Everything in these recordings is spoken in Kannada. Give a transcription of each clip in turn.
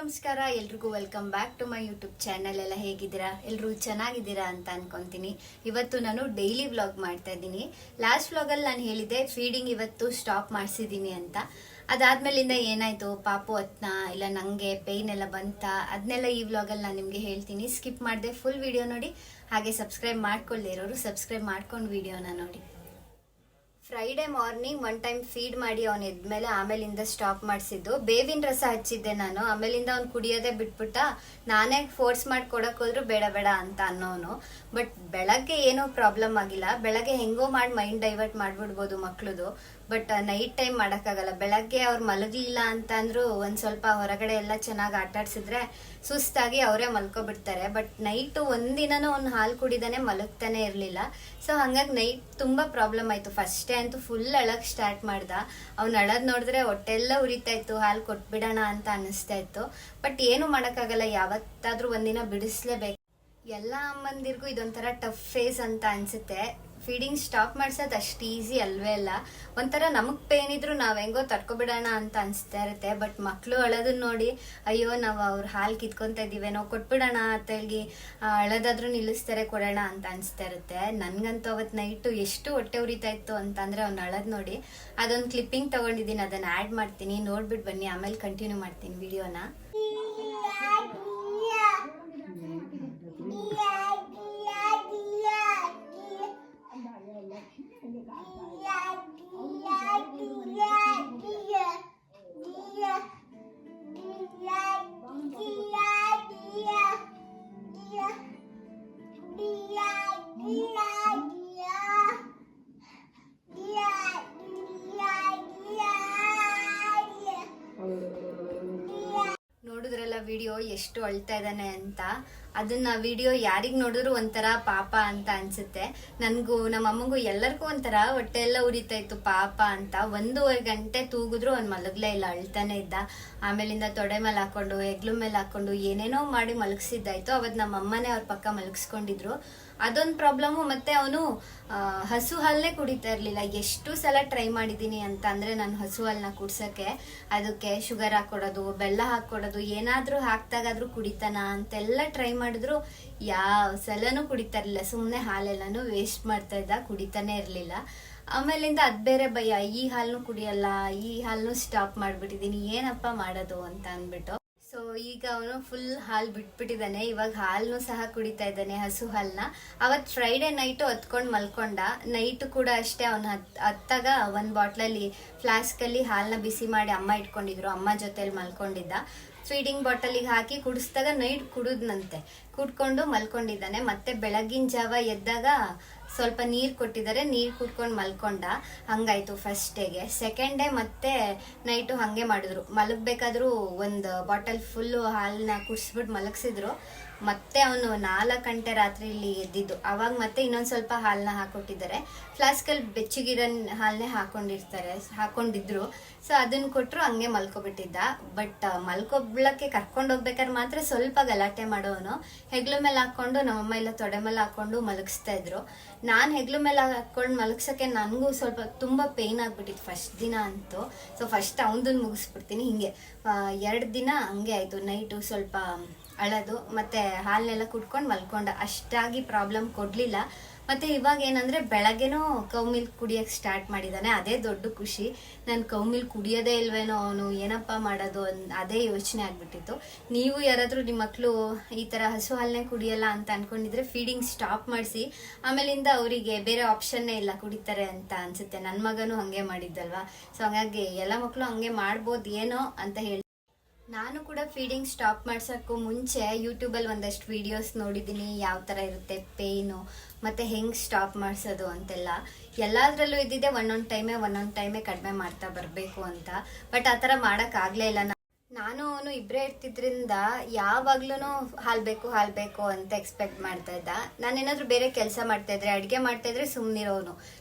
ನಮಸ್ಕಾರ, ಎಲ್ರಿಗೂ welcome back to my YouTube channel ಎಲ್ಲ ಹೇಗಿದ್ದೀರಾ? ಎಲ್ಲರೂ ಚೆನ್ನಾಗಿದ್ದೀರಾ ಅಂತ ಅನ್ಕೊಂತೀನಿ. ಇವತ್ತು ನಾನು ಡೈಲಿ ವ್ಲಾಗ್ ಮಾಡ್ತಾ ಇದ್ದೀನಿ. ಲಾಸ್ಟ್ ವ್ಲಾಗಲ್ಲಿ ನಾನು ಹೇಳಿದ್ದೆ ಫೀಡಿಂಗ್ ಇವತ್ತು ಸ್ಟಾಪ್ ಮಾಡಿಸಿದ್ದೀನಿ ಅಂತ. ಅದಾದ್ಮೇಲಿಂದ ಏನಾಯ್ತು? ಪಾಪು ಹತ್ನ ಇಲ್ಲ ನಂಗೆ ಪೇನ್ ಎಲ್ಲ ಬಂತ? ಅದನ್ನೆಲ್ಲ ಈ ವ್ಲಾಗಲ್ಲಿ ನಾನು ನಿಮಗೆ ಹೇಳ್ತೀನಿ. ಸ್ಕಿಪ್ ಮಾಡಿದೆ ಫುಲ್ ವಿಡಿಯೋ ನೋಡಿ. ಹಾಗೆ ಸಬ್ಸ್ಕ್ರೈಬ್ ಮಾಡ್ಕೊಳ್ಳದೇ ಇರೋರು ಸಬ್ಸ್ಕ್ರೈಬ್ ಮಾಡ್ಕೊಂಡು ವಿಡಿಯೋನ ನೋಡಿ. Friday morning one time feed ಮಾಡಿ ಅವನ ಎದ್ಮೇಲೆ ಆಮೇಲಿಂದ ಸ್ಟಾಪ್ ಮಾಡಿಸಿದ್ದು. ಬೇವಿನ ರಸ ಹಚ್ಚಿದ್ದೆ ನಾನು. ಆಮೇಲಿಂದ ಅವ್ನು ಕುಡಿಯೋದೇ ಬಿಟ್ಬಿಟ್ಟ, ನಾನೇ ಫೋರ್ಸ್ ಮಾಡಿ ಹೋದ್ರು ಬೇಡ ಬೇಡ ಅಂತ ಅನ್ನೋನು. ಬಟ್ ಬೆಳಗ್ಗೆ ಏನೂ ಪ್ರಾಬ್ಲಮ್ ಆಗಿಲ್ಲ. ಬೆಳಗ್ಗೆ ಹೆಂಗೋ ಮಾಡಿ ಮೈಂಡ್ ಡೈವರ್ಟ್ ಮಾಡ್ಬಿಡ್ಬೋದು ಮಕ್ಳದು. ಬಟ್ ನೈಟ್ ಟೈಮ್ ಮಾಡೋಕ್ಕಾಗಲ್ಲ. ಬೆಳಗ್ಗೆ ಅವ್ರು ಮಲಗಲಿಲ್ಲ ಅಂತ ಒಂದ್ ಸ್ವಲ್ಪ ಹೊರಗಡೆ ಎಲ್ಲ ಚೆನ್ನಾಗಿ ಆಟಾಡ್ಸಿದ್ರೆ ಸುಸ್ತಾಗಿ ಅವರೇ ಮಲ್ಕೊಬಿಡ್ತಾರೆ. ಬಟ್ ನೈಟ್ ಒಂದಿನನೂ ಒಂದು ಹಾಲು ಕುಡಿದಾನೆ ಮಲಗ್ತಾನೆ ಇರಲಿಲ್ಲ. ಸೊ ಹಂಗಾಗಿ ನೈಟ್ ತುಂಬಾ ಪ್ರಾಬ್ಲಮ್ ಆಯ್ತು. ಫಸ್ಟ್ ಅಂತೂ ಫುಲ್ ಅಳಕ್ ಸ್ಟಾರ್ಟ್ ಮಾಡ್ದ. ಅವ್ನು ಅಳದ್ ನೋಡಿದ್ರೆ ಹೊಟ್ಟೆಲ್ಲ ಉರಿತಾ ಇತ್ತು. ಹಾಲು ಕೊಟ್ಬಿಡೋಣ ಅಂತ ಅನಿಸ್ತಾ ಇತ್ತು. ಬಟ್ ಏನು ಮಾಡೋಕ್ಕಾಗಲ್ಲ. ಯಾವತ್ತಾದರೂ ಒಂದಿನ ಬಿಡಿಸ್ಲೇಬೇಕು. ಎಲ್ಲ ಅಮ್ಮಂದಿರ್ಗೂ ಇದೊಂಥರ ಟಫ್ ಫೇಸ್ ಅಂತ ಅನ್ಸುತ್ತೆ. ಫೀಡಿಂಗ್ ಸ್ಟಾಪ್ ಮಾಡ್ಸೋದು ಅಷ್ಟು ಈಸಿ ಅಲ್ವೇ ಅಲ್ಲ ಒಂಥರ ನಮಗೆ ಪೇನ್ ಇದ್ರು ನಾವು ಹೆಂಗೋ ತಡ್ಕೊಬಿಡೋಣ ಅಂತ ಅನಿಸ್ತಾ ಇರುತ್ತೆ. ಬಟ್ ಮಕ್ಕಳು ಅಳೋದನ್ನ ನೋಡಿ ಅಯ್ಯೋ ನಾವು ಅವ್ರ ಹಾಲು ಕಿತ್ಕೊಂತ ನಾವು ಕೊಟ್ಬಿಡೋಣ ಅಂತ ಹೇಳಿ ಆ, ಅಳೋದಾದ್ರೂ ನಿಲ್ಲಿಸ್ತಾರೆ ಕೊಡೋಣ ಅಂತ ಅನಿಸ್ತಾ ಇರುತ್ತೆ. ನನಗಂತೂ ಅವತ್ತು ನೈಟು ಎಷ್ಟು ಹೊಟ್ಟೆ ಉರಿತಾ ಇತ್ತು ಅಂತಂದ್ರೆ ಅವ್ನು ಅಳೋದು ನೋಡಿ. ಅದೊಂದು ಕ್ಲಿಪ್ಪಿಂಗ್ ತೊಗೊಂಡಿದ್ದೀನಿ ಅದನ್ನ ಆಡ್ ಮಾಡ್ತೀನಿ. ನೋಡ್ಬಿಟ್ಟು ಬನ್ನಿ ಆಮೇಲೆ ಕಂಟಿನ್ಯೂ ಮಾಡ್ತೀನಿ ವಿಡಿಯೋನ ಎಷ್ಟು ಅಳ್ತಾ ಇದ್ದಾನೆ ಅಂತ ಅದನ್ನ ವಿಡಿಯೋ ಯಾರಿಗ್ ನೋಡಿದ್ರು ಒಂಥರ ಪಾಪ ಅಂತ ಅನ್ಸುತ್ತೆ. ನನ್ಗೂ ನಮ್ಮ ಅಮ್ಮಗೂ ಎಲ್ಲರಿಗೂ ಒಂಥರ ಹೊಟ್ಟೆ ಎಲ್ಲ ಉರಿತಾ ಇತ್ತು, ಪಾಪ ಅಂತ. ಒಂದೂವರೆ ಗಂಟೆ ತೂಗಿದ್ರು ಅವ್ನ್ ಮಲಗ್ಲೇ ಇಲ್ಲ, ಅಳ್ತಾನೆ ಇದ್ದ. ಆಮೇಲಿಂದ ತೊಡೆ ಮೇಲೆ ಹಾಕೊಂಡು, ಹೆಗ್ಲು ಮೇಲೆ ಹಾಕೊಂಡು ಏನೇನೋ ಮಾಡಿ ಮಲಗಿಸಿದ್ದಾಯ್ತು. ಅವತ್ತು ನಮ್ಮ ಅಮ್ಮನೇ ಅವ್ರ ಪಕ್ಕ ಮಲಗಿಸ್ಕೊಂಡಿದ್ರು. ಅದೊಂದು ಪ್ರಾಬ್ಲಮ್ಮು ಮತ್ತೆ ಅವನು ಹಸು ಹಾಲನ್ನೇ ಕುಡಿತಾ ಇರ್ಲಿಲ್ಲ. ಎಷ್ಟು ಸಲ ಟ್ರೈ ಮಾಡಿದ್ದೀನಿ ಅಂತ ಅಂದರೆ ನಾನು ಹಸು ಹಾಲನ್ನ ಕುಡ್ಸೋಕ್ಕೆ. ಅದಕ್ಕೆ ಶುಗರ್ ಹಾಕೊಡೋದು, ಬೆಲ್ಲ ಹಾಕ್ಕೊಡೋದು ಏನಾದ್ರೂ ಹಾಕ್ದಾಗಾದ್ರೂ ಕುಡಿತಾನ ಅಂತೆಲ್ಲ ಟ್ರೈ ಮಾಡಿದ್ರು, ಯಾವ ಸಲನೂ ಕುಡಿತಾ ಇರಲಿಲ್ಲ ಸುಮ್ಮನೆ ಹಾಲೆಲ್ಲನೂ ವೇಸ್ಟ್ ಮಾಡ್ತಾ ಇದ್ದ, ಕುಡಿತಾನೆ ಇರ್ಲಿಲ್ಲ. ಆಮೇಲಿಂದ ಅದ್ ಬೇರೆ ಭಯ, ಈ ಹಾಲ್ನು ಕುಡಿಯಲ್ಲ, ಈ ಹಾಲ್ನು ಸ್ಟಾಪ್ ಮಾಡ್ಬಿಟ್ಟಿದೀನಿ ಏನಪ್ಪ ಮಾಡೋದು ಅಂತ ಅಂದ್ಬಿಟ್ಟು. ಸೊ ಈಗ ಅವನು ಫುಲ್ ಹಾಲು ಬಿಟ್ಬಿಟ್ಟಿದ್ದಾನೆ. ಇವಾಗ ಹಾಲ್ನು ಸಹ ಕುಡಿತಾ ಇದ್ದಾನೆ, ಹಸು ಹಾಲ್ನ. ಅವತ್ ಫ್ರೈಡೆ ನೈಟು ಹತ್ಕೊಂಡು ಮಲ್ಕೊಂಡ. ನೈಟು ಕೂಡ ಅಷ್ಟೇ ಅವನು ಹತ್, ಹತ್ತಾಗ ಒಂದು ಬಾಟ್ಲಲ್ಲಿ ಫ್ಲಾಸ್ಕಲ್ಲಿ ಹಾಲನ್ನ ಬಿಸಿ ಮಾಡಿ ಅಮ್ಮ ಇಟ್ಕೊಂಡಿದ್ರು. ಅಮ್ಮ ಜೊತೆಲಿ ಮಲ್ಕೊಂಡಿದ್ದ. ಫೀಡಿಂಗ್ ಬಾಟಲಿಗೆ ಹಾಕಿ ಕುಡಿಸ್ದಾಗ ನೈಟ್ ಕುಡಿದ್ನಂತೆ. ಕುಡ್ಕೊಂಡು ಮಲ್ಕೊಂಡಿದ್ದಾನೆ. ಮತ್ತೆ ಬೆಳಗಿನ ಜಾವ ಎದ್ದಾಗ ಸ್ವಲ್ಪ ನೀರು ಕೊಟ್ಟಿದ್ದಾರೆ. ನೀರು ಕುಡ್ಕೊಂಡು ಮಲ್ಕೊಂಡ. ಹಂಗಾಯ್ತು ಫಸ್ಟ್ ಡೇಗೆ ಸೆಕೆಂಡ್ ಡೇ ಮತ್ತೆ ನೈಟು ಹಾಗೆ ಮಾಡಿದ್ರು. ಮಲಗಬೇಕಾದ್ರೂ ಒಂದು ಬಾಟಲ್ ಫುಲ್ಲು ಹಾಲನ್ನ ಕುಡಿಸ್ಬಿಟ್ಟು ಮಲಗಿಸಿದ್ರು. ಮತ್ತೆ ಅವನು ನಾಲ್ಕು ಗಂಟೆ ರಾತ್ರಿ ಇಲ್ಲಿ ಎದ್ದಿದ್ದು. ಅವಾಗ ಮತ್ತೆ ಇನ್ನೊಂದು ಸ್ವಲ್ಪ ಹಾಲನ್ನ ಹಾಕೊಟ್ಟಿದ್ದಾರೆ. ಫ್ಲಾಸ್ಕಲ್ಲಿ ಬೆಚ್ಚಗಿರನ್ ಹಾಲನ್ನೇ ಹಾಕೊಂಡಿರ್ತಾರೆ, ಹಾಕೊಂಡಿದ್ರು. ಸೊ ಅದನ್ನ ಕೊಟ್ಟರು ಹಂಗೆ ಮಲ್ಕೊಬಿಟ್ಟಿದ್ದ. ಬಟ್ ಮಲ್ಕೊಬ್ಳಕ್ಕೆ ಕರ್ಕೊಂಡು ಹೋಗ್ಬೇಕಾದ್ರೆ ಮಾತ್ರ ಸ್ವಲ್ಪ ಗಲಾಟೆ ಮಾಡೋನು ಹೆಗ್ಲು ಮೇಲೆ ಹಾಕೊಂಡು, ನಮ್ಮಮ್ಮ ಎಲ್ಲ ತೊಡೆ ಮೇಲೆ ಹಾಕೊಂಡು ಮಲಗಿಸ್ತಾ ಇದ್ರು. ನಾನು ಹೆಗ್ಲು ಮೇಲೆ ಹಾಕೊಂಡು ಮಲಗ್ಸಕ್ಕೆ ನನಗೂ ಸ್ವಲ್ಪ ತುಂಬ ಪೇಯ್ನ್ ಆಗ್ಬಿಟ್ಟಿತ್ತು ಫಸ್ಟ್ ದಿನ ಅಂತೂ. ಸೊ ಫಸ್ಟ್ ಅವನದನ್ನು ಮುಗಿಸ್ಬಿಡ್ತೀನಿ. ಹಿಂಗೆ ಎರಡು ದಿನ ಹಂಗೆ ಆಯಿತು. ನೈಟು ಸ್ವಲ್ಪ ಅಳೋದು, ಮತ್ತೆ ಹಾಲನ್ನೆಲ್ಲ ಕುಟ್ಕೊಂಡು ಮಲ್ಕೊಂಡ. ಅಷ್ಟಾಗಿ ಪ್ರಾಬ್ಲಮ್ ಕೊಡ್ಲಿಲ್ಲ. ಮತ್ತೆ ಇವಾಗ ಏನಂದ್ರೆ ಬೆಳಗ್ಗೆನೂ ಕೌ ಮಿಲ್ಕ್ ಕುಡಿಯಕ್ ಸ್ಟಾರ್ಟ್ ಮಾಡಿದಾನೆ. ಅದೇ ದೊಡ್ಡ ಖುಷಿ. ನಾನು ಕೌ ಮಿಲ್ಕ್ ಕುಡಿಯೋದೇ ಇಲ್ವೇನೋ ಅವನು, ಏನಪ್ಪ ಮಾಡೋದು ಅದೇ ಯೋಚನೆ ಆಗ್ಬಿಟ್ಟಿತ್ತು. ನೀವು ಯಾರಾದ್ರೂ ನಿಮ್ಮ ಮಕ್ಕಳು ಈ ತರ ಹಸು ಹಾಲನ್ನೇ ಕುಡಿಯಲ್ಲ ಅಂತ ಅನ್ಕೊಂಡಿದ್ರೆ ಫೀಡಿಂಗ್ ಸ್ಟಾಪ್ ಮಾಡಿಸಿ. ಆಮೇಲಿಂದ ಅವರಿಗೆ ಬೇರೆ ಆಪ್ಷನ್ನೇ ಇಲ್ಲ, ಕುಡಿತಾರೆ ಅಂತ ಅನ್ಸುತ್ತೆ. ನನ್ನ ಮಗನೂ ಹಂಗೆ ಮಾಡಿದ್ದಲ್ವಾ? ಸೊ ಹಂಗಾಗಿ ಎಲ್ಲ ಮಕ್ಕಳು ಹಂಗೆ ಮಾಡ್ಬೋದು ಏನೋ ಅಂತ ಹೇಳಿ ನಾನು ಕೂಡ ಫೀಡಿಂಗ್ ಸ್ಟಾಪ್ ಮಾಡ್ಸೋಕ್ಕೂ ಮುಂಚೆ ಯೂಟ್ಯೂಬಲ್ಲಿ ಒಂದಷ್ಟು ವಿಡಿಯೋಸ್ ನೋಡಿದ್ದೀನಿ, ಯಾವ ಥರ ಇರುತ್ತೆ ಪೇಯ್ನು ಮತ್ತು ಹೆಂಗೆ ಸ್ಟಾಪ್ ಮಾಡಿಸೋದು ಅಂತೆಲ್ಲ. ಎಲ್ಲದರಲ್ಲೂ ಇದ್ದಿದ್ದೆ ಒಂದೊಂದು ಟೈಮೇ ಒಂದೊಂದು ಟೈಮೇ ಕಡಿಮೆ ಮಾಡ್ತಾ ಬರಬೇಕು ಅಂತ. ಬಟ್ ಆ ಥರ ಮಾಡೋಕ್ಕಾಗಲೇ ಇಲ್ಲ. ನಾನು ಅವನು ಇಬ್ಬರೇ ಇರ್ತಿದ್ರಿಂದ ಯಾವಾಗ್ಲೂ ಹಾಲು ಬೇಕು ಹಾಲು ಬೇಕು ಅಂತ ಎಕ್ಸ್ಪೆಕ್ಟ್ ಮಾಡ್ತಾ ಇದ್ದ. ನಾನೇನಾದ್ರೂ ಬೇರೆ ಕೆಲಸ ಮಾಡ್ತಾಯಿದ್ರೆ ಅಡುಗೆ ಮಾಡ್ತಾ ಇದ್ರೆ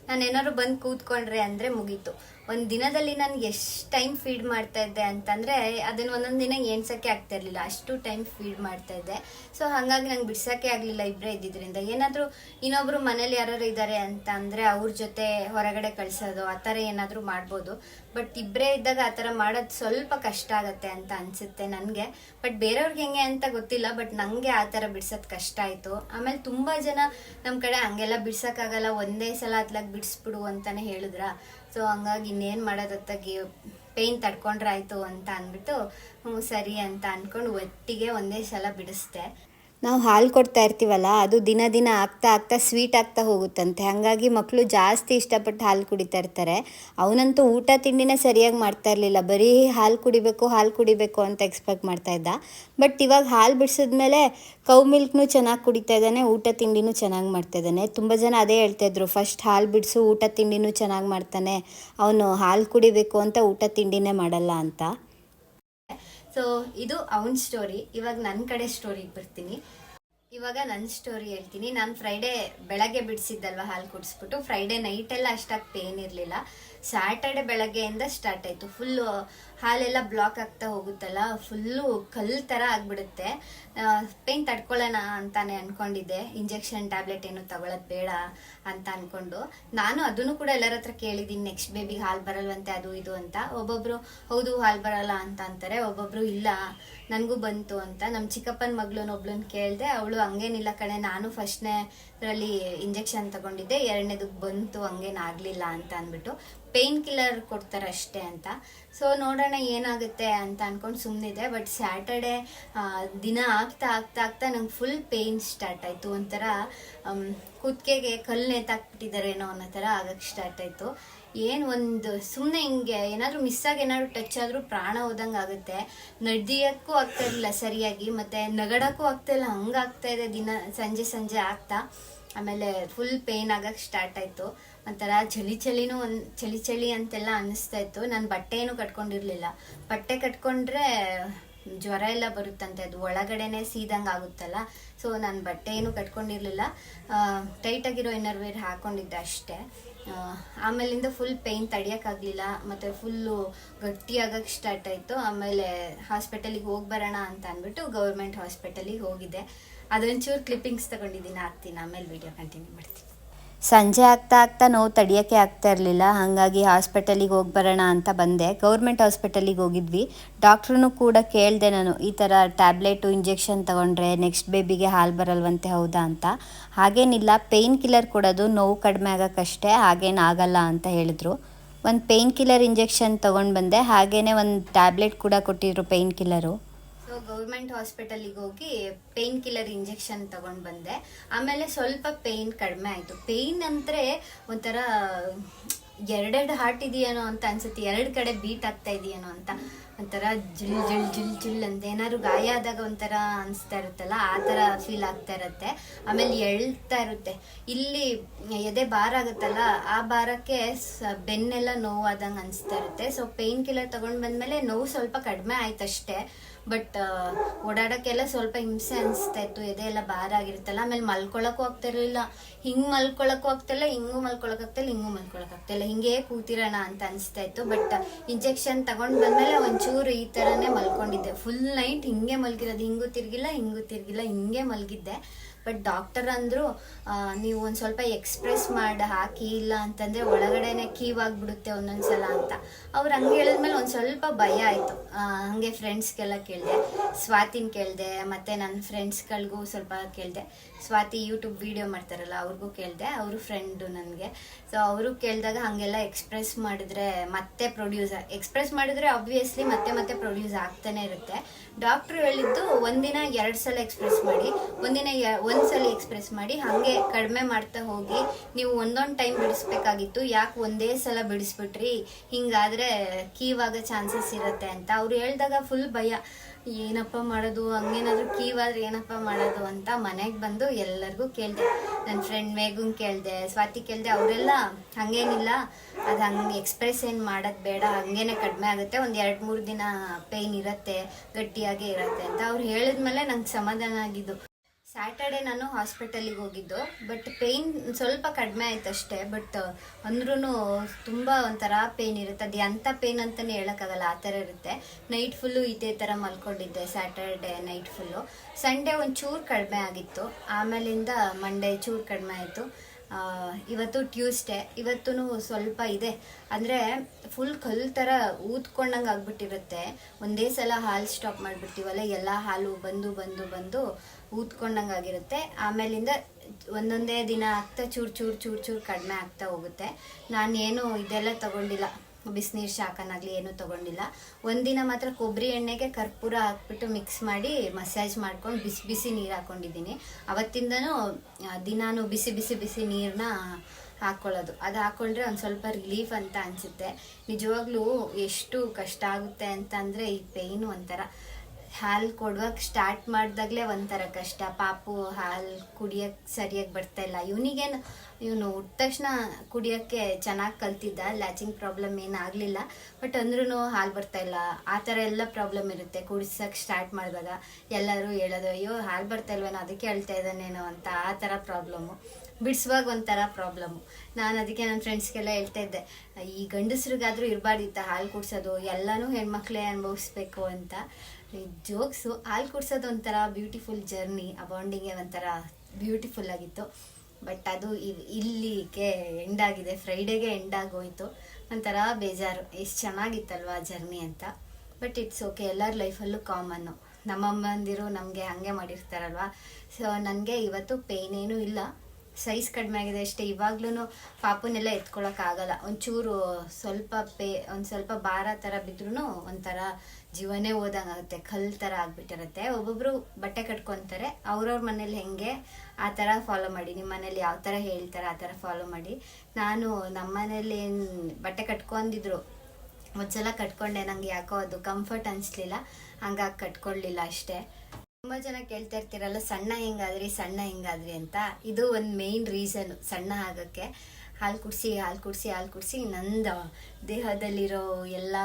ಸುಮ್ಮನಿರೋನು ನಾನೇನಾದ್ರು ಬಂದು ಕೂತ್ಕೊಂಡ್ರೆ ಅಂದರೆ ಮುಗೀತು. ಒಂದು ದಿನದಲ್ಲಿ ನಾನು ಎಷ್ಟು ಟೈಮ್ ಫೀಡ್ ಮಾಡ್ತಾ ಇದ್ದೆ ಅಂತಂದರೆ ಅದನ್ನ ಒಂದೊಂದು ದಿನ ಎಣ್ಸೋಕ್ಕೆ ಆಗ್ತಾ ಇರಲಿಲ್ಲ. ಅಷ್ಟು ಟೈಮ್ ಫೀಡ್ ಮಾಡ್ತಾ ಇದ್ದೆ. ಸೊ ಹಾಗಾಗಿ ನಂಗೆ ಬಿಡ್ಸೋಕ್ಕೆ ಆಗಲಿಲ್ಲ ಇಬ್ಬರೇ ಇದ್ದಿದ್ದರಿಂದ ಏನಾದರೂ ಇನ್ನೊಬ್ರು ಮನೇಲಿ ಯಾರು ಇದ್ದಾರೆ ಅಂತ ಅಂದರೆ ಅವ್ರ ಜೊತೆ ಹೊರಗಡೆ ಕಳಿಸೋದು, ಆ ಥರ ಏನಾದರೂ ಮಾಡ್ಬೋದು. ಬಟ್ ಇಬ್ಬರೇ ಇದ್ದಾಗ ಆ ಥರ ಮಾಡೋದು ಸ್ವಲ್ಪ ಕಷ್ಟ ಆಗುತ್ತೆ ಅಂತ ಅನಿಸುತ್ತೆ ನನಗೆ. ಬಟ್ ಬೇರೆಯವ್ರಿಗೆ ಹೆಂಗೆ ಅಂತ ಗೊತ್ತಿಲ್ಲ ಬಟ್ ನನಗೆ ಆ ಥರ ಬಿಡ್ಸೋದು ಕಷ್ಟ ಆಯಿತು. ಆಮೇಲೆ ತುಂಬ ಜನ ನಮ್ಮ ಕಡೆ ಹಂಗೆಲ್ಲ ಬಿಡ್ಸೋಕ್ಕಾಗಲ್ಲ. ಒಂದೇ ಸಲ ಅತ್ಲಾಗ ಬಿಡಿಸ್ಬಿಡು ಅಂತಾನೆ ಹೇಳಿದ್ರ? ಸೊ ಹಂಗಾಗಿ ಇನ್ನೇನು ಮಾಡೋದತ್ತಾಗಿ ಪೇಯ್ನ್ ತಡ್ಕೊಂಡ್ರಾಯ್ತು ಅಂತ ಅಂದ್ಬಿಟ್ಟು ಹ್ಞೂ ಸರಿ ಅಂತ ಅಂದ್ಕೊಂಡು ಒಟ್ಟಿಗೆ ಒಂದೇ ಸಲ ಬಿಡಿಸ್ದೆ. ನಾವು ಹಾಲು ಕೊಡ್ತಾ ಇರ್ತೀವಲ್ಲ, ಅದು ದಿನ ದಿನ ಆಗ್ತಾ ಆಗ್ತಾ ಸ್ವೀಟ್ ಆಗ್ತಾ ಹೋಗುತ್ತಂತೆ. ಹಾಗಾಗಿ ಮಕ್ಕಳು ಜಾಸ್ತಿ ಇಷ್ಟಪಟ್ಟು ಹಾಲು ಕುಡಿತಾ ಇರ್ತಾರೆ. ಅವನಂತೂ ಊಟ ತಿಂಡಿನೇ ಸರಿಯಾಗಿ ಮಾಡ್ತಾ ಇರಲಿಲ್ಲ. ಬರೀ ಹಾಲು ಕುಡಿಬೇಕು ಹಾಲು ಕುಡಿಬೇಕು ಅಂತ ಎಕ್ಸ್ಪೆಕ್ಟ್ ಮಾಡ್ತಾ ಇದ್ದ. ಬಟ್ ಇವಾಗ ಹಾಲು ಬಿಡಿಸಿದ್ಮೇಲೆ ಕೌ ಮಿಲ್ಕ್ನು ಚೆನ್ನಾಗಿ ಕುಡಿತಾ ಇದ್ದಾನೆ, ಊಟ ತಿಂಡಿನೂ ಚೆನ್ನಾಗಿ ಮಾಡ್ತಾ ಇದ್ದಾನೆ. ತುಂಬ ಜನ ಅದೇ ಹೇಳ್ತಾ ಇದ್ರು ಫಸ್ಟ್ ಹಾಲು ಬಿಡಿಸು, ಊಟ ತಿಂಡಿನೂ ಚೆನ್ನಾಗಿ ಮಾಡ್ತಾನೆ. ಅವನು ಹಾಲು ಕುಡಿಬೇಕು ಅಂತ ಊಟ ತಿಂಡಿನೇ ಮಾಡಲ್ಲ ಅಂತ. ಸೊ ಇದು ಅವನ ಸ್ಟೋರಿ ಇವಾಗ ನನ್ನ ಕಡೆ ಸ್ಟೋರಿಗೆ ಬರ್ತೀನಿ. ಇವಾಗ ನನ್ನ ಸ್ಟೋರಿ ಹೇಳ್ತೀನಿ. ನಾನು ಫ್ರೈಡೇ ಬೆಳಗ್ಗೆ ಬಿಡಿಸಿದ್ದಲ್ವ ಹಾಲು ಕುಡಿಸ್ಬಿಟ್ಟು ಫ್ರೈಡೇ ನೈಟೆಲ್ಲ ಅಷ್ಟಾಗಿ ಪೇನ್ ಇರಲಿಲ್ಲ. ಸ್ಯಾಟರ್ಡೆ ಬೆಳಗ್ಗೆಯಿಂದ ಸ್ಟಾರ್ಟ್ ಆಯಿತು. ಫುಲ್ಲು ಹಾಲೆಲ್ಲ ಬ್ಲಾಕ್ ಆಗ್ತಾ ಹೋಗುತ್ತಲ್ಲ ಫುಲ್ಲು ಕಲ್ಲು ಥರ ಆಗಿಬಿಡುತ್ತೆ. ಪೇನ್ ತಡ್ಕೊಳ್ಳೋಣ ಅಂತಾನೆ ಅಂದ್ಕೊಂಡಿದ್ದೆ ಇಂಜೆಕ್ಷನ್ ಟ್ಯಾಬ್ಲೆಟ್ ಏನು ತಗೊಳ್ಳೋದು ಬೇಡ ಅಂತ ಅಂದ್ಕೊಂಡು ನಾನು ಅದನ್ನು ಕೂಡ ಎಲ್ಲರ ಹತ್ರ ಕೇಳಿದ್ದೀನಿ ನೆಕ್ಸ್ಟ್ ಬೇಬಿಗೆ ಹಾಲು ಬರಲ್ವಂತೆ, ಅದು ಇದು ಅಂತ. ಒಬ್ಬೊಬ್ರು, ಹೌದು, ಹಾಲು ಬರಲ್ಲ ಅಂತ ಅಂತಾರೆ. ಒಬ್ಬೊಬ್ರು, ಇಲ್ಲ, ನನಗೂ ಬಂತು ಅಂತ. ನಮ್ಮ ಚಿಕ್ಕಪ್ಪನ ಮಗಳನ್ನ ಒಬ್ಳನ್ನ ಕೇಳಿದೆ, ಅವಳು ಹಂಗೇನಿಲ್ಲ ಕಣೆ, ನಾನು ಫಸ್ಟ್ನೇ ಇದರಲ್ಲಿ ಇಂಜೆಕ್ಷನ್ ತಗೊಂಡಿದ್ದೆ ಎರಡನೇದಕ್ಕೆ ಬಂತು ಹಂಗೇನಾಗಲಿಲ್ಲ ಅಂತ ಅಂದ್ಬಿಟ್ಟು. ಪೇಯ್ನ್ ಕಿಲ್ಲರ್ ಕೊಡ್ತಾರೆ ಅಷ್ಟೇ ಅಂತ. ಸೊ ನೋಡೋಣ ಏನಾಗುತ್ತೆ ಅಂತ ಅನ್ಕೊಂಡು ಸುಮ್ಮನಿದೆ ಬಟ್ ಸ್ಯಾಟರ್ಡೆ ದಿನ ಆಗ್ತಾ ಆಗ್ತಾ ಆಗ್ತಾ ನಂಗೆ ಫುಲ್ ಪೇಯ್ನ್ ಸ್ಟಾರ್ಟ್ ಆಯಿತು. ಒಂಥರ ಕುತ್ತಿಗೆಗೆ ಕಲ್ಲು ನೇತಾಕ್ಬಿಟ್ಟಿದ್ದಾರೇನೋ ಅನ್ನೋ ಥರ ಆಗಕ್ಕೆ ಸ್ಟಾರ್ಟ್ ಆಯಿತು. ಏನು ಒಂದು ಸುಮ್ಮನೆ ಹಿಂಗೆ ಏನಾದರೂ ಮಿಸ್ ಆಗಿ ಏನಾದ್ರು ಟಚ್ ಆದರೂ ಪ್ರಾಣ ಹೋದಂಗೆ ಆಗುತ್ತೆ. ನಡಿಯೋಕ್ಕೂ ಆಗ್ತಾ ಇರಲಿಲ್ಲ ಸರಿಯಾಗಿ. ಮತ್ತು ನಗಡಕ್ಕೂ ಆಗ್ತಾ ಇಲ್ಲ, ಹಂಗೆ ಆಗ್ತಾ ಇದೆ ದಿನ, ಸಂಜೆ ಸಂಜೆ ಆಗ್ತಾ. ಆಮೇಲೆ ಫುಲ್ ಪೇಯ್ನ್ ಆಗಕ್ಕೆ ಸ್ಟಾರ್ಟ್ ಆಯಿತು. ಒಂಥರ ಚಳಿ ಚಳಿನೂ ಒಂದು ಚಳಿ ಚಳಿ ಅಂತೆಲ್ಲ ಅನ್ನಿಸ್ತಾ ಇತ್ತು. ನಾನು ಬಟ್ಟೆ ಏನು ಕಟ್ಕೊಂಡಿರಲಿಲ್ಲ. ಬಟ್ಟೆ ಕಟ್ಕೊಂಡ್ರೆ ಜ್ವರ ಎಲ್ಲ ಬರುತ್ತಂತೆ. ಅದು ಒಳಗಡೆನೆ ಸೀದಂಗೆ ಆಗುತ್ತಲ್ಲ. ಸೊ ನಾನು ಬಟ್ಟೆ ಏನು ಕಟ್ಕೊಂಡಿರಲಿಲ್ಲ ಟೈಟಾಗಿರೋ ಇನ್ನರ್ ವೇರ್ ಹಾಕೊಂಡಿದ್ದೆ ಅಷ್ಟೇ. ಆಮೇಲಿಂದ ಫುಲ್ ಪೇಯ್ನ್ ತಡಿಯೋಕ್ಕಾಗಲಿಲ್ಲ ಮತ್ತು ಫುಲ್ಲು ಗಟ್ಟಿಯಾಗಕ್ಕೆ ಸ್ಟಾರ್ಟ್ ಆಯಿತು. ಆಮೇಲೆ ಹಾಸ್ಪಿಟಲಿಗೆ ಹೋಗಿ ಬರೋಣ ಅಂತ ಅಂದ್ಬಿಟ್ಟು ಗೌರ್ಮೆಂಟ್ ಹಾಸ್ಪಿಟಲಿಗೆ ಹೋಗಿದ್ದೆ. ಅದೊಂಚೂರು ಕ್ಲಿಪ್ಪಿಂಗ್ಸ್ ತಗೊಂಡಿದ್ದೀನಿ. ಹಾಕ್ತೀನಿ ಆಮೇಲೆ ವಿಡಿಯೋ ಕಂಟಿನ್ಯೂ ಮಾಡ್ತೀನಿ. ಸಂಜೆ ಆಗ್ತಾ ಆಗ್ತಾ ನೋವು ತಡಿಯೋಕ್ಕೆ ಆಗ್ತಾ ಇರಲಿಲ್ಲ. ಹಾಗಾಗಿ ಹಾಸ್ಪಿಟಲಿಗೆ ಹೋಗಿ ಬರೋಣ ಅಂತ ಬಂದೆ. ಗೌರ್ಮೆಂಟ್ ಹಾಸ್ಪಿಟಲಿಗೆ ಹೋಗಿದ್ವಿ. ಡಾಕ್ಟ್ರೂ ಕೂಡ ಕೇಳಿದೆ ನಾನು, ಈ ಥರ ಟ್ಯಾಬ್ಲೆಟು, ಇಂಜೆಕ್ಷನ್ ತಗೊಂಡ್ರೆ ನೆಕ್ಸ್ಟ್ ಬೇಬಿಗೆ ಹಾಲು ಬರಲ್ವಂತೆ ಹೌದಾ ಅಂತ. ಹಾಗೇನಿಲ್ಲ ಪೇಯ್ನ್ ಕಿಲ್ಲರ್ ಕೊಡೋದು, ನೋವು ಕಡಿಮೆ ಆಗೋಕ್ಕಷ್ಟೇ ಹಾಗೇನು ಆಗಲ್ಲ ಅಂತ ಹೇಳಿದ್ರು. ಒಂದು ಪೇಯ್ನ್ ಕಿಲ್ಲರ್ ಇಂಜೆಕ್ಷನ್ ತೊಗೊಂಡು ಬಂದೆ. ಹಾಗೇ ಒಂದು ಟ್ಯಾಬ್ಲೆಟ್ ಕೂಡ ಕೊಟ್ಟಿದ್ರು ಪೇಯ್ನ್ ಕಿಲ್ಲರು. ಗೌರ್ಮೆಂಟ್ ಹಾಸ್ಪಿಟಲಿಗೆ ಹೋಗಿ ಪೇಯ್ನ್ ಕಿಲ್ಲರ್ ಇಂಜೆಕ್ಷನ್ ತಗೊಂಡು ಬಂದೆ. ಆಮೇಲೆ ಸ್ವಲ್ಪ ಪೇಯ್ನ್ ಕಡಿಮೆ ಆಯಿತು. ಪೇಯ್ನ್ ಅಂದರೆ ಒಂಥರ ಎರಡೆರಡು ಹಾರ್ಟ್ ಇದೆಯೇನೋ ಅಂತ ಅನ್ಸುತ್ತೆ. ಎರಡು ಕಡೆ ಬೀಟ್ ಆಗ್ತಾ ಇದೆಯೇನೋ ಅಂತ. ಒಂಥರ ಜಿಲ್ ಜಿಲ್ ಜಿಲ್ ಜಿಲ್ ಅಂತ ಏನಾದ್ರು ಗಾಯ ಆದಾಗ ಒಂಥರ ಅನಿಸ್ತಾ ಇರುತ್ತಲ್ಲ, ಆ ಥರ ಫೀಲ್ ಆಗ್ತಾ ಇರುತ್ತೆ. ಆಮೇಲೆ ಎಳ್ತಾ ಇರುತ್ತೆ. ಇಲ್ಲಿ ಎದೆ ಭಾರ ಆಗುತ್ತಲ್ಲ, ಆ ಭಾರಕ್ಕೆ ಬೆನ್ನೆಲ್ಲ ನೋವಾದಂಗೆ ಅನಿಸ್ತಾ ಇರುತ್ತೆ. ಸೊ ಪೇಯ್ನ್ ಕಿಲ್ಲರ್ ತಗೊಂಡು ಬಂದಮೇಲೆ ನೋವು ಸ್ವಲ್ಪ ಕಡಿಮೆ ಆಯ್ತು ಅಷ್ಟೇ ಬಟ್ ಓಡಾಡೋಕ್ಕೆಲ್ಲ ಸ್ವಲ್ಪ ಹಿಂಸೆ ಅನಿಸ್ತಾ ಇತ್ತು. ಎದೆ ಎಲ್ಲ ಭಾರ ಆಗಿರುತ್ತಲ್ಲ, ಆಮೇಲೆ ಮಲ್ಕೊಳಕ್ಕೂ ಆಗ್ತಾ ಇರಲಿಲ್ಲ. ಹಿಂಗೆ ಮಲ್ಕೊಳಕ್ಕೂ ಆಗ್ತಿಲ್ಲ ಹಿಂಗೂ ಮಲ್ಕೊಳಕ್ಕಾಗ್ತಿಲ್ಲ ಹಿಂಗೂ ಮಲ್ಕೊಳಕ್ಕಾಗ್ತಿಲ್ಲ ಹಿಂಗೆ ಕೂತಿರೋಣ ಅಂತ ಅನಿಸ್ತಾ ಇತ್ತು. ಬಟ್, ಇಂಜೆಕ್ಷನ್ ತಗೊಂಡು ಬಂದಮೇಲೆ ಒಂಚೂರು ಈ ಥರನೇ ಮಲ್ಕೊಂಡಿದ್ದೆ. ಫುಲ್ ನೈಟ್ ಹಿಂಗೆ ಮಲ್ಗಿರೋದು, ಹಿಂಗೂ ತಿರ್ಗಿಲ್ಲ ಹಿಂಗೂ ತಿರ್ಗಿಲ್ಲ, ಹಿಂಗೆ ಮಲ್ಗಿದ್ದೆ. ಬಟ್ ಡಾಕ್ಟರ್ ಅಂದ್ರು ನೀವು ಒಂದು ಸ್ವಲ್ಪ ಎಕ್ಸ್ಪ್ರೆಸ್ ಮಾಡಿ, ಹಾಕಿ ಇಲ್ಲ ಅಂತಂದರೆ ಒಳಗಡೆನೆ ಕೀವಾಗ್ಬಿಡುತ್ತೆ ಒಂದೊಂದ್ಸಲ ಅಂತ. ಅವ್ರು ಹಂಗೆ ಹೇಳಿದ್ಮೇಲೆ ಒಂದು ಸ್ವಲ್ಪ ಭಯ ಆಯಿತು. ಹಂಗೆ ಫ್ರೆಂಡ್ಸ್ಗೆಲ್ಲ ಕೇಳಿದೆ, ಸ್ವಾತಿನ ಕೇಳಿದೆ, ಮತ್ತೆ ನನ್ನ ಫ್ರೆಂಡ್ಸ್ಗಳಿಗೂ ಸ್ವಲ್ಪ ಕೇಳಿದೆ. ಸ್ವಾತಿ ಯೂಟ್ಯೂಬ್ ವಿಡಿಯೋ ಮಾಡ್ತಾರಲ್ಲ, ಅವ್ರಿಗೂ ಕೇಳಿದೆ. ಅವರು ಫ್ರೆಂಡು ನನಗೆ. ಸೊ ಅವರು ಕೇಳಿದಾಗ ಹಾಗೆಲ್ಲ ಎಕ್ಸ್ಪ್ರೆಸ್ ಮಾಡಿದ್ರೆ ಮತ್ತೆ ಪ್ರೊಡ್ಯೂಸ್ ಎಕ್ಸ್ಪ್ರೆಸ್ ಮಾಡಿದ್ರೆ ಆಬ್ವಿಯಸ್ಲಿ ಮತ್ತೆ ಮತ್ತೆ ಪ್ರೊಡ್ಯೂಸ್ ಆಗ್ತಾನೆ ಇರುತ್ತೆ. ಡಾಕ್ಟ್ರು ಹೇಳಿದ್ದು ಒಂದಿನ ಎರಡು ಸಲ ಎಕ್ಸ್ಪ್ರೆಸ್ ಮಾಡಿ ಒಂದಿನ ಒಂದ್ ಸಲ ಎಕ್ಸ್ಪ್ರೆಸ್ ಮಾಡಿ, ಹಾಗೆ ಕಡಿಮೆ ಮಾಡ್ತಾ ಹೋಗಿ, ನೀವು ಒಂದೊಂದು ಟೈಮ್ ಬಿಡಿಸ್ಬೇಕಾಗಿತ್ತು, ಯಾಕೆ ಒಂದೇ ಸಲ ಬಿಡಿಸ್ಬಿಟ್ರಿ? ಹಿಂಗಾದರೆ ಕೀವಾಗ ಚಾನ್ಸಸ್ ಇರುತ್ತೆ ಅಂತ. ಅವ್ರು ಹೇಳಿದಾಗ ಫುಲ್ ಭಯ. ಏನಪ್ಪ ಮಾಡೋದು? ಹಂಗೇನಾದ್ರೂ ಕೀವಾದ್ರೆ ಏನಪ್ಪ ಮಾಡೋದು ಅಂತ ಮನೆಗೆ ಬಂದು ಎಲ್ಲರಿಗೂ ಕೇಳಿದೆ. ನನ್ನ ಫ್ರೆಂಡ್ ಮೇಗುನ್ ಕೇಳಿದೆ, ಸ್ವಾತಿ ಕೇಳಿದೆ, ಅವರೆಲ್ಲ ಹಂಗೇನಿಲ್ಲ. ಅದು ಹಂಗೆ ಎಕ್ಸ್ಪ್ರೆಸ್ ಏನು ಮಾಡೋದು ಬೇಡ, ಹಂಗೇನೆ ಕಡಿಮೆ ಆಗುತ್ತೆ. ಒಂದು ಎರಡು ಮೂರು ದಿನ ಪೇಯ್ನ್ ಇರುತ್ತೆ, ಗಟ್ಟಿಯಾಗೇ ಇರುತ್ತೆ ಅಂತ ಅವ್ರು ಹೇಳಿದ್ಮೇಲೆ ನಂಗೆ ಸಮಾಧಾನ ಆಗಿದ್ದು. ಸ್ಯಾಟರ್ಡೆ ನಾನು ಹಾಸ್ಪಿಟಲಿಗೆ ಹೋಗಿದ್ದು ಬಟ್ ಪೇಯ್ನ್ ಸ್ವಲ್ಪ ಕಡಿಮೆ ಆಯ್ತು ಅಷ್ಟೇ ಬಟ್ ಅಂದ್ರೂ ತುಂಬ ಒಂಥರ ಪೇಯ್ನ್ ಇರುತ್ತೆ. ಅದು ಎಂಥ ಪೇಯ್ನ್ ಅಂತಲೇ ಹೇಳೋಕ್ಕಾಗಲ್ಲ, ಆ ಥರ ಇರುತ್ತೆ. ನೈಟ್ ಫುಲ್ಲು ಇದೇ ಥರ ಮಲ್ಕೊಂಡಿದ್ದೆ ಸ್ಯಾಟರ್ಡೆ ನೈಟ್ ಫುಲ್ಲು ಸಂಡೇ ಒಂಚೂರು ಕಡಿಮೆ ಆಗಿತ್ತು, ಆಮೇಲಿಂದ ಮಂಡೇ ಚೂರು ಕಡಿಮೆ ಆಯಿತು. ಇವತ್ತು ಟ್ಯೂಸ್ಡೇ ಇವತ್ತೂ ಸ್ವಲ್ಪ ಇದೆ. ಅಂದರೆ ಫುಲ್ ಕಲ್ಲು ಥರ ಊದ್ಕೊಂಡಂಗೆ ಆಗ್ಬಿಟ್ಟಿರುತ್ತೆ. ಒಂದೇ ಸಲ ಹಾಲು ಸ್ಟಾಪ್ ಮಾಡಿಬಿಡ್ತೀವಲ್ಲ, ಎಲ್ಲ ಹಾಲು ಬಂದು ಬಂದು ಬಂದು ಊದ್ಕೊಂಡಂಗೆ ಆಗಿರುತ್ತೆ. ಆಮೇಲಿಂದ ಒಂದೊಂದೇ ದಿನ ಆಗ್ತಾ ಚೂರು ಚೂರು ಚೂರು ಚೂರು ಕಡಿಮೆ ಆಗ್ತಾ ಹೋಗುತ್ತೆ. ನಾನೇನು ಇದೆಲ್ಲ ತಗೊಂಡಿಲ್ಲ. ಬಿಸಿನೀರು ಶಾಖನಾಗಲಿ ಏನೂ ತಗೊಂಡಿಲ್ಲ. ಒಂದಿನ ಮಾತ್ರ ಕೊಬ್ಬರಿ ಎಣ್ಣೆಗೆ ಕರ್ಪೂರ ಹಾಕ್ಬಿಟ್ಟು ಮಿಕ್ಸ್ ಮಾಡಿ ಮಸಾಜ್ ಮಾಡ್ಕೊಂಡು ಬಿಸಿ ಬಿಸಿ ನೀರು ಹಾಕ್ಕೊಂಡಿದ್ದೀನಿ ಅವತ್ತಿಂದನೂ ದಿನಾನು ಬಿಸಿ ಬಿಸಿ ಬಿಸಿ ನೀರನ್ನ ಹಾಕ್ಕೊಳ್ಳೋದು ಅದು ಹಾಕ್ಕೊಂಡ್ರೆ ಒಂದು ಸ್ವಲ್ಪ ರಿಲೀಫ್ ಅಂತ ಅನಿಸುತ್ತೆ. ನಿಜವಾಗ್ಲೂ ಎಷ್ಟು ಕಷ್ಟ ಆಗುತ್ತೆ ಅಂತಂದರೆ ಈ ಪೇಯ್ನು ಒಂಥರ. ಹಾಲು ಕೊಡುವಾಗ ಸ್ಟಾರ್ಟ್ ಮಾಡಿದಾಗಲೇ ಒಂಥರ ಕಷ್ಟ. ಪಾಪು ಹಾಲು ಕುಡಿಯೋಕ್ಕೆ ಸರಿಯಾಗಿ ಬರ್ತಾ ಇಲ್ಲ. ಇವನಿಗೇನು, ಇವನು ಹುಟ್ಟ ತಕ್ಷಣ ಕುಡಿಯೋಕ್ಕೆ ಚೆನ್ನಾಗಿ ಕಲ್ತಿದ್ದ. ಲ್ಯಾಚಿಂಗ್ ಪ್ರಾಬ್ಲಮ್ ಏನು ಆಗಲಿಲ್ಲ. ಬಟ್ ಅಂದ್ರೂ ಹಾಲು ಬರ್ತಾ ಇಲ್ಲ. ಆ ಥರ ಎಲ್ಲ ಪ್ರಾಬ್ಲಮ್ ಇರುತ್ತೆ ಕುಡಿಸೋಕ್ಕೆ ಸ್ಟಾರ್ಟ್ ಮಾಡಿದಾಗ. ಎಲ್ಲರೂ ಹೇಳೋದು, ಅಯ್ಯೋ, ಹಾಲು ಬರ್ತಾ ಇಲ್ವೇನೋ, ಅದಕ್ಕೆ ಹೇಳ್ತಾ ಇದ್ದಾನೇನೋ ಅಂತ. ಆ ಥರ ಪ್ರಾಬ್ಲಮ್ಮು ಬಿಡಿಸುವಾಗ ಒಂಥರ ಪ್ರಾಬ್ಲಮ್ಮು ನಾನು ಅದಕ್ಕೆ ನನ್ನ ಫ್ರೆಂಡ್ಸ್ಗೆಲ್ಲ ಹೇಳ್ತಾ ಇದ್ದೆ, ಈ ಗಂಡಸ್ರಿಗಾದರೂ ಇರಬಾರ್ದಿತ್ತ ಹಾಲು ಕುಡ್ಸೋದು? ಎಲ್ಲನೂ ಹೆಣ್ಮಕ್ಳೇ ಅನುಭವಿಸ್ಬೇಕು ಅಂತ. ಜೋಕ್ಸು ಹಾಲು ಕುಡ್ಸೋದು ಒಂಥರ ಬ್ಯೂಟಿಫುಲ್ ಜರ್ನಿ ಆ ಬಾಂಡಿಂಗೇ ಒಂಥರ ಬ್ಯೂಟಿಫುಲ್ ಆಗಿತ್ತು. ಬಟ್ ಅದು ಇಲ್ಲಿಗೆ ಎಂಡ್ ಆಗಿದೆ ಫ್ರೈಡೇಗೆ ಎಂಡ್ ಆಗೋಯ್ತು. ಒಂಥರ ಬೇಜಾರು, ಎಷ್ಟು ಚೆನ್ನಾಗಿತ್ತಲ್ವಾ ಜರ್ನಿ ಅಂತ. ಬಟ್ ಇಟ್ಸ್ ಓಕೆ ಎಲ್ಲರ ಲೈಫಲ್ಲೂ ಕಾಮನ್ನು ನಮ್ಮಮ್ಮಂದಿರು ನಮಗೆ ಹಾಗೆ ಮಾಡಿರ್ತಾರಲ್ವ. ಸೊ ನನಗೆ ಇವತ್ತು ಪೇಯ್ನೇನೂ ಇಲ್ಲ. ಸೈಜ್ ಕಡಿಮೆ ಆಗಿದೆ ಅಷ್ಟೇ. ಇವಾಗ್ಲೂ ಪಾಪುನೆಲ್ಲ ಎತ್ಕೊಳಕ್ಕಾಗಲ್ಲ ಒಂಚೂರು ಸ್ವಲ್ಪ ಪೇ, ಒಂದು ಸ್ವಲ್ಪ ಭಾರ ಥರ ಬಿದ್ರೂ ಒಂಥರ ಜೀವನೇ ಹೋದಂಗಾಗುತ್ತೆ. ಕಲ್ ಥರ ಆಗ್ಬಿಟ್ಟಿರುತ್ತೆ. ಒಬ್ಬೊಬ್ಬರು ಬಟ್ಟೆ ಕಟ್ಕೊತಾರೆ. ಅವ್ರವ್ರ ಮನೇಲಿ ಹೆಂಗೆ ಆ ಥರ ಫಾಲೋ ಮಾಡಿ. ನಿಮ್ಮ ಮನೇಲಿ ಯಾವ ಥರ ಹೇಳ್ತಾರೆ ಆ ಥರ ಫಾಲೋ ಮಾಡಿ. ನಾನು ನಮ್ಮ ಮನೇಲಿ ಏನು ಬಟ್ಟೆ ಕಟ್ಕೊಂಡಿದ್ರು, ಒಂದ್ಸಲ ಕಟ್ಕೊಂಡೆ. ನಂಗೆ ಯಾಕೋ ಅದು ಕಂಫರ್ಟ್ ಅನಿಸ್ಲಿಲ್ಲ. ಹಂಗಾಗಿ ಕಟ್ಕೊಳ್ಳಿಲ್ಲ ಅಷ್ಟೇ. ತುಂಬ ಜನ ಕೇಳ್ತಾ ಇರ್ತೀರಲ್ಲ ಸಣ್ಣ ಹೆಂಗಾದ್ರಿ ಸಣ್ಣ ಹೆಂಗಾದ್ರಿ ಅಂತ. ಇದು ಒಂದು ಮೇನ್ ರೀಸನ್ ಸಣ್ಣ ಆಗೋಕ್ಕೆ. ಹಾಲು ಕುಡಿಸಿ ಹಾಲು ಕುಡಿಸಿ ಹಾಲು ಕುಡಿಸಿ ನಂದ ದೇಹದಲ್ಲಿರೋ ಎಲ್ಲ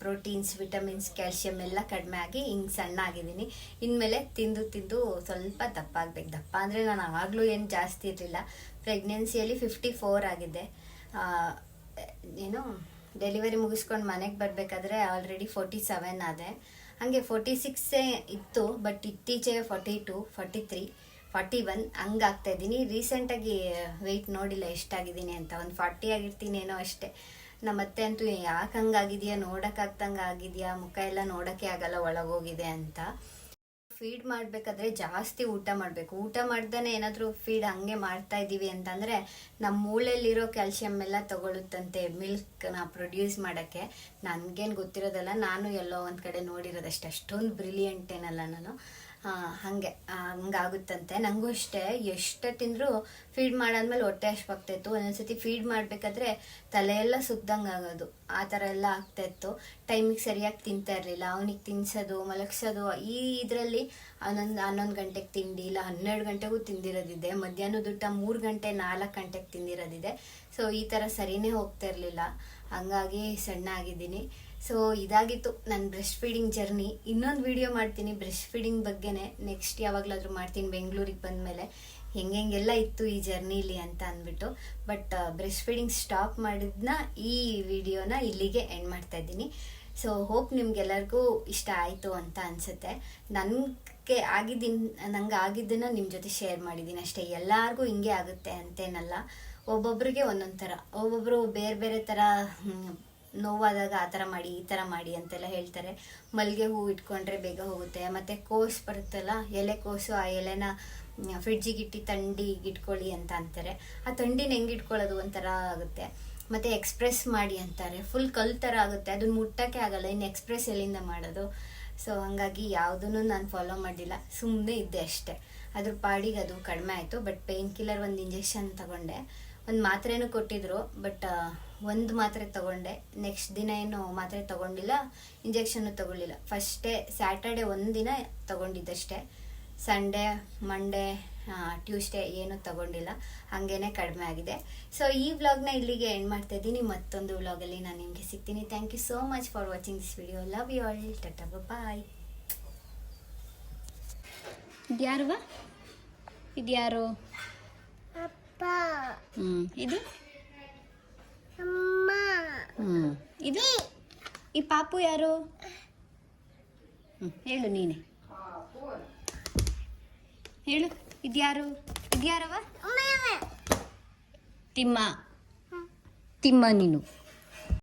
ಪ್ರೋಟೀನ್ಸ್ ವಿಟಮಿನ್ಸ್ ಕ್ಯಾಲ್ಶಿಯಂ ಎಲ್ಲ ಕಡಿಮೆ ಆಗಿ ಹಿಂಗೆ ಸಣ್ಣ ಆಗಿದ್ದೀನಿ. ಇನ್ಮೇಲೆ ತಿಂದು ತಿಂದು ಸ್ವಲ್ಪ ದಪ್ಪ ಆಗ್ಬೇಕು ದಪ್ಪ ಅಂದರೆ ನಾನು ಆಗಲೂ ಏನು ಜಾಸ್ತಿ ಇರಲಿಲ್ಲ. ಪ್ರೆಗ್ನೆನ್ಸಿಯಲ್ಲಿ ಫಿಫ್ಟಿ ಫೋರ್ ಆಗಿದ್ದೆ ಆ, ಏನು ಡೆಲಿವರಿ ಮುಗಿಸ್ಕೊಂಡು ಮನೆಗೆ ಬರಬೇಕಾದ್ರೆ ಆಲ್ರೆಡಿ ಫೋರ್ಟಿ ಸೆವೆನ್ ಆದೆ. ಹಾಗೆ ಫೋರ್ಟಿ ಸಿಕ್ಸೇ ಇತ್ತು ಬಟ್ ಇತ್ತೀಚೆಗೆ forty two forty three forty one ಹಂಗಾಗ್ತಾ ಇದ್ದೀನಿ. ರೀಸೆಂಟಾಗಿ ವೆಯ್ಟ್ ನೋಡಿಲ್ಲ, ಎಷ್ಟಾಗಿದ್ದೀನಿ ಅಂತ. ಒಂದು ಫಾರ್ಟಿ ಆಗಿರ್ತೀನೇನೋ ಅಷ್ಟೇ. ನಮ್ಮ ಅತ್ತೆ ಅಂತೂ ಯಾಕೆ ಹಂಗಾಗಿದೆಯಾ? ನೋಡೋಕ್ಕಾಗ್ದಂಗೆ ಆಗಿದೆಯಾ? ಮುಖ ಎಲ್ಲ ನೋಡೋಕ್ಕೆ ಆಗಲ್ಲ ಒಳಗೋಗಿದೆ ಅಂತ. ಫೀಡ್ ಮಾಡಬೇಕಾದ್ರೆ ಜಾಸ್ತಿ ಊಟ ಮಾಡಬೇಕು. ಊಟ ಮಾಡ್ದೇ ಏನಾದರೂ ಫೀಡ್ ಹಂಗೆ ಮಾಡ್ತಾ ಇದ್ದೀವಿ ಅಂತಂದರೆ ನಮ್ಮ ಮೂಳೆಯಲ್ಲಿರೋ ಕ್ಯಾಲ್ಸಿಯಂ ಎಲ್ಲ ತಗೊಳುತ್ತಂತೆ ಮಿಲ್ಕ್ನ ಪ್ರೊಡ್ಯೂಸ್ ಮಾಡೋಕ್ಕೆ. ನನಗೇನು ಗೊತ್ತಿರೋದಲ್ಲ, ನಾನು ಎಲ್ಲೋ ಒಂದು ಕಡೆ ನೋಡಿರೋದಷ್ಟೇ ಅಷ್ಟೊಂದು ಬ್ರಿಲಿಯಂಟ್ ಏನಲ್ಲ ನಾನು. ಹಾಗೆ ಹಂಗಾಗುತ್ತಂತೆ. ನನಗೂ ಅಷ್ಟೇ. ಎಷ್ಟೇ ತಿಂದರೂ ಫೀಡ್ ಮಾಡಾದ್ಮೇಲೆ ಹೊಟ್ಟೆ ಅಷ್ಟಾಗ್ತಾಯಿತ್ತು ಒಂದೊಂದ್ಸತಿ ಫೀಡ್ ಮಾಡಬೇಕಾದ್ರೆ ತಲೆಯೆಲ್ಲ ಸುದ್ದಂಗೆ ಆಗೋದು ಆ ಥರ ಎಲ್ಲ ಆಗ್ತಾಯಿತ್ತು ಟೈಮಿಗೆ ಸರಿಯಾಗಿ ತಿಂತಾ ಇರಲಿಲ್ಲ. ಅವನಿಗೆ ತಿನ್ಸೋದು, ಮಲಗ್ಸೋದು, ಈ ಇದರಲ್ಲಿ ಹನ್ನೊಂದು ಹನ್ನೊಂದು ಗಂಟೆಗೆ ತಿಂಡಿ ಇಲ್ಲ, ಹನ್ನೆರಡು ಗಂಟೆಗೂ ತಿಂದಿರೋದಿದೆ. ಮಧ್ಯಾಹ್ನದ ಊಟ ಮೂರು ಗಂಟೆ, ನಾಲ್ಕು ಗಂಟೆಗೆ ತಿಂದಿರೋದಿದೆ. ಸೊ ಈ ಥರ ಸರಿನೇ ಹೋಗ್ತಾ ಇರಲಿಲ್ಲ. ಹಂಗಾಗಿ ಸಣ್ಣ ಆಗಿದ್ದೀನಿ ಸೊ ಇದಾಗಿತ್ತು ನನ್ನ ಬ್ರೆಸ್ಟ್ ಫೀಡಿಂಗ್ ಜರ್ನಿ ಇನ್ನೊಂದು ವಿಡಿಯೋ ಮಾಡ್ತೀನಿ ಬ್ರೆಸ್ಟ್ ಫೀಡಿಂಗ್ ಬಗ್ಗೆನೇ. ನೆಕ್ಸ್ಟ್ ಯಾವಾಗಲಾದರೂ ಮಾಡ್ತೀನಿ, ಬೆಂಗಳೂರಿಗೆ ಬಂದಮೇಲೆ. ಹೆಂಗೆಲ್ಲ ಇತ್ತು ಈ ಜರ್ನಿಲಿ ಅಂತ ಅಂದ್ಬಿಟ್ಟು. ಬಟ್ ಬ್ರೆಸ್ಟ್ ಫೀಡಿಂಗ್ ಸ್ಟಾಪ್ ಮಾಡಿದ್ನ ಈ ವಿಡಿಯೋನ ಇಲ್ಲಿಗೆ ಎಂಡ್ ಮಾಡ್ತಾ ಇದ್ದೀನಿ. ಸೊ ಹೋಪ್ ನಿಮ್ಗೆಲ್ಲರಿಗೂ ಇಷ್ಟ ಆಯಿತು ಅಂತ ಅನಿಸುತ್ತೆ. ನನಗೆ ಆಗಿದ್ದೀನಿ ನಂಗೆ ಆಗಿದ್ದನ್ನು ನಿಮ್ಮ ಜೊತೆ ಶೇರ್ ಮಾಡಿದ್ದೀನಿ ಅಷ್ಟೇ. ಎಲ್ಲರಿಗೂ ಹಿಂಗೆ ಆಗುತ್ತೆ ಅಂತೇನಲ್ಲ. ಒಬ್ಬೊಬ್ರಿಗೆ ಒಂದೊಂದು ಥರ. ಒಬ್ಬೊಬ್ಬರು ಬೇರೆ ಬೇರೆ ಥರ ನೋವಾದಾಗ ಆ ಥರ ಮಾಡಿ, ಈ ಥರ ಮಾಡಿ ಅಂತೆಲ್ಲ ಹೇಳ್ತಾರೆ. ಮಲ್ಲಿಗೆ ಹೂ ಇಟ್ಕೊಂಡ್ರೆ ಬೇಗ ಹೋಗುತ್ತೆ. ಮತ್ತು ಕೋಸ್ ಬರುತ್ತಲ್ಲ, ಎಲೆ ಕೋಸು, ಆ ಎಲೆನ ಫ್ರಿಡ್ಜಿಗೆ ಇಟ್ಟು ತಂಡಿಗೆ ಇಟ್ಕೊಳ್ಳಿ ಅಂತ ಅಂತಾರೆ. ಆ ತಂಡಿನ ಹೆಂಗೆ ಇಟ್ಕೊಳ್ಳೋದು ಒಂಥರ ಆಗುತ್ತೆ. ಮತ್ತು ಎಕ್ಸ್ಪ್ರೆಸ್ ಮಾಡಿ ಅಂತಾರೆ. ಫುಲ್ ಕಲ್ ಥರ ಆಗುತ್ತೆ. ಅದನ್ನ ಮುಟ್ಟಕ್ಕೆ ಆಗಲ್ಲ. ಇನ್ನು ಎಕ್ಸ್ಪ್ರೆಸ್ ಎಲ್ಲಿಂದ ಮಾಡೋದು? ಸೊ ಹಾಗಾಗಿ ಯಾವುದನ್ನು ನಾನು ಫಾಲೋ ಮಾಡಿಲ್ಲ ಸುಮ್ಮನೆ ಇದ್ದೆ ಅಷ್ಟೇ. ಅದ್ರ ಪಾಡಿಗೆ ಅದು ಕಡಿಮೆ ಆಯಿತು. ಬಟ್ ಪೇಯ್ನ್ ಕಿಲ್ಲರ್ ಒಂದು ಇಂಜೆಕ್ಷನ್ ತಗೊಂಡೆ. ಒಂದು ಮಾತ್ರೆನೂ ಕೊಟ್ಟಿದ್ರು. ಬಟ್ ಒಂದು ಮಾತ್ರೆ ತಗೊಂಡೆ. ನೆಕ್ಸ್ಟ್ ದಿನ ಏನು ಮಾತ್ರೆ ತಗೊಂಡಿಲ್ಲ ಇಂಜೆಕ್ಷನ್ನು ತಗೊಳ್ಳಿಲ್ಲ. ಫಸ್ಟೇ ಸ್ಯಾಟರ್ಡೆ ಒಂದು ದಿನ ತಗೊಂಡಿದ್ದಷ್ಟೇ. ಸಂಡೇ ಮಂಡೇ ಟ್ಯೂಸ್ಡೇ ಏನು ತಗೊಂಡಿಲ್ಲ. ಹಾಗೇನೆ ಕಡಿಮೆ ಆಗಿದೆ. ಸೊ ಈ ವ್ಲಾಗ್ನ ಇಲ್ಲಿಗೆ ಎಂಡ್ ಮಾಡ್ತಾ ಇದ್ದೀನಿ. ಮತ್ತೊಂದು ವ್ಲಾಗಲ್ಲಿ ನಾನು ನಿಮಗೆ ಸಿಗ್ತೀನಿ. Thank you so much for watching this video love you all tata bye ಇದ್ಯಾರು ಇದ್ಯಾರು? ಅಪ್ಪ. ಹ್ಞೂ ಇದು? ಇದು ಈ ಪಾಪು ಯಾರು? ಹ್ಞೂ ಹೇಳು ನೀನೆ. ಹೇಳು ಇದ್ಯಾರು? ಇದ್ಯಾರವ? ತಿಮ್ಮ. ತಿಮ್ಮ ನೀನು.